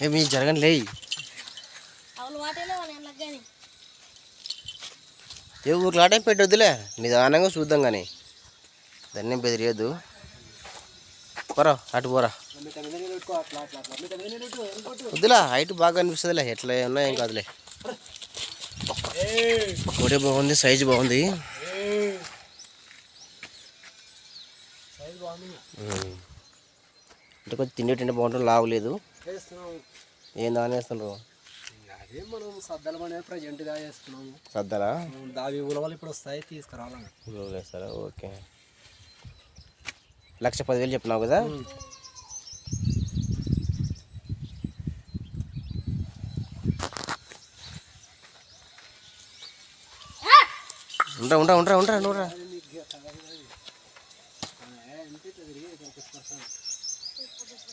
ఏ మీ జరగని లగ్గాని ఏ ఊరికి ఆటే పెట్టొద్దులే నిదానంగా చూద్దాం కానీ దాన్ని బెదిరియద్దు. పోరా అటు పోరా. వద్దులా హైట్ బాగా అనిపిస్తుందిలే ఎట్లా ఉన్నా ఏం కాదులే. కోడి బాగుంది సైజు బాగుంది. ఉమ్. అంటే కొంచెం తిండేటంటే బాగుంటుంది లావలేదు ఏం దాని వేస్తున్నారు అదే మనం దావి ఇప్పుడు వస్తాయి ఓకే. లక్ష పదివేలు చెప్పినావు కదా? ఉంటా ఉంటా ఉంటా ఉంటా ఉంటా people just